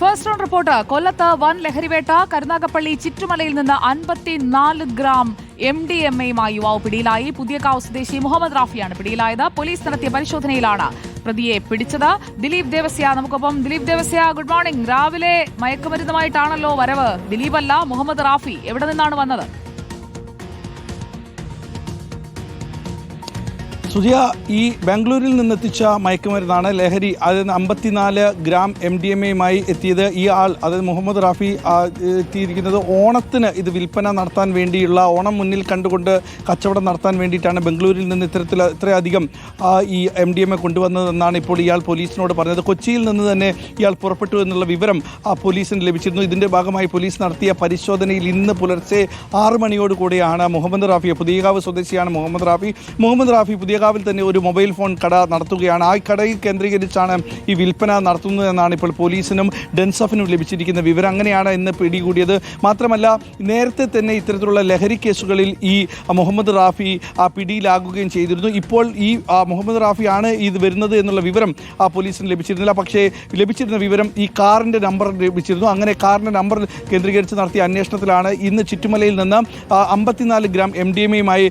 First round report കൊല്ലത്ത് വൻ ലഹരിവേട്ട കരുനാഗപ്പള്ളി ചിറ്റുമലയിൽ നിന്ന് അൻപത്തിനാല് ഗ്രാം എം ഡി എം എയുമായി യുവാവ് പിടിയിലായി. പുതിയകാവ് സ്വദേശി മുഹമ്മദ് റാഫിയാണ് പിടിയിലായത്. പോലീസ് നടത്തിയ പരിശോധനയിലാണ് പ്രതിയെ പിടിച്ചത്. ദിലീപ് ദേവസ്യ നമുക്കൊപ്പം ദിലീപ് ദേവസ്യ ഗുഡ് മോർണിംഗ് രാവിലെ മയക്കുമരുന്നുമായിട്ടാണല്ലോ വരവ്. ദിലീപ് അല്ല മുഹമ്മദ് റാഫി എവിടെ നിന്നാണ് വന്നത്? സുജിയ ഈ ബാംഗ്ലൂരിൽ നിന്നെത്തിച്ച മയക്കുമരുന്നാണ് ലഹരി. അതായത് അമ്പത്തിനാല് ഗ്രാം എം ഡി എം എയുമായി എത്തിയത് ഈ ആൾ. അതായത് മുഹമ്മദ് റാഫി എത്തിയിരിക്കുന്നത് ഓണത്തിന്. ഇത് വിൽപ്പന നടത്താൻ വേണ്ടിയുള്ള ഓണം മുന്നിൽ കണ്ടുകൊണ്ട് കച്ചവടം നടത്താൻ വേണ്ടിയിട്ടാണ് ബംഗളൂരിൽ നിന്ന് ഇത്തരത്തിൽ ഇത്രയധികം ഈ എം ഡി എം എ കൊണ്ടുവന്നതെന്നാണ് ഇപ്പോൾ ഇയാൾ പോലീസിനോട് പറഞ്ഞത്. കൊച്ചിയിൽ നിന്ന് തന്നെ ഇയാൾ പുറപ്പെട്ടു എന്നുള്ള വിവരം ആ പോലീസിന് ലഭിച്ചിരുന്നു. ഇതിന്റെ ഭാഗമായി പോലീസ് നടത്തിയ പരിശോധനയിൽ ഇന്ന് പുലർച്ചെ ആറ് മണിയോടുകൂടിയാണ് മുഹമ്മദ് റാഫിയെ പുതിയകാവ് സ്വദേശിയാണ് മുഹമ്മദ് റാഫി. മുഹമ്മദ് റാഫി പുതിയകാവിൽ തന്നെ ഒരു മൊബൈൽ ഫോൺ കട നടത്തുകയാണ്. ആ കടയിൽ കേന്ദ്രീകരിച്ചാണ് ഈ വിൽപ്പന നടത്തുന്നതെന്നാണ് ഇപ്പോൾ പോലീസിനും ഡെൻസഫിനും ലഭിച്ചിരിക്കുന്ന വിവരം. അങ്ങനെയാണ് ഇന്ന് പിടികൂടിയത്. മാത്രമല്ല നേരത്തെ തന്നെ ഇത്തരത്തിലുള്ള ലഹരി കേസുകളിൽ ഈ മുഹമ്മദ് റാഫി ആ പിടിയിലാകുകയും ചെയ്തിരുന്നു. ഇപ്പോൾ ഈ മുഹമ്മദ് റാഫി ആണ് ഇത് വരുന്നത് എന്നുള്ള വിവരം ആ പോലീസിന് ലഭിച്ചിരുന്നില്ല. പക്ഷേ ലഭിച്ചിരുന്ന വിവരം ഈ കാറിന്റെ നമ്പർ ലഭിച്ചിരുന്നു. അങ്ങനെ കാറിന്റെ നമ്പർ കേന്ദ്രീകരിച്ച് നടത്തിയ അന്വേഷണത്തിലാണ് ഇന്ന് ചുറ്റുമലയിൽ നിന്ന് അമ്പത്തിനാല് ഗ്രാം എം ഡി എം എയുമായി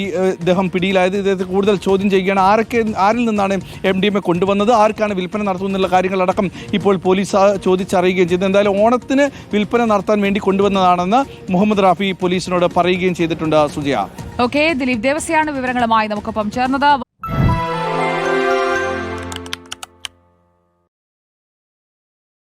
ഈ ഇദ്ദേഹം പിടിയിലായത്. ഇദ്ദേഹത്തെ കൂടുതൽ ചോദ്യം ചെയ്യുകയാണ്. ആരൊക്കെ ആരിൽ നിന്നാണ് എം ഡി എം എ കൊണ്ടുവന്നത്? ആർക്കാണ് വിൽപ്പന നടത്തുന്നുള്ള കാര്യങ്ങളടക്കം ഇപ്പോൾ പോലീസ് ചോദിച്ചറിയുകയും ചെയ്തു. എന്തായാലും ഓണത്തിന് വിൽപ്പന നടത്താൻ വേണ്ടി കൊണ്ടുവന്നതാണെന്ന് മുഹമ്മദ് റാഫി പോലീസിനോട് പറയുകയും ചെയ്തിട്ടുണ്ട് സുജയ. ഓക്കെ ദിലീപ് ദേവസ്യാണ് വിവരങ്ങളുമായി നമുക്കൊപ്പം ചേർന്നത്.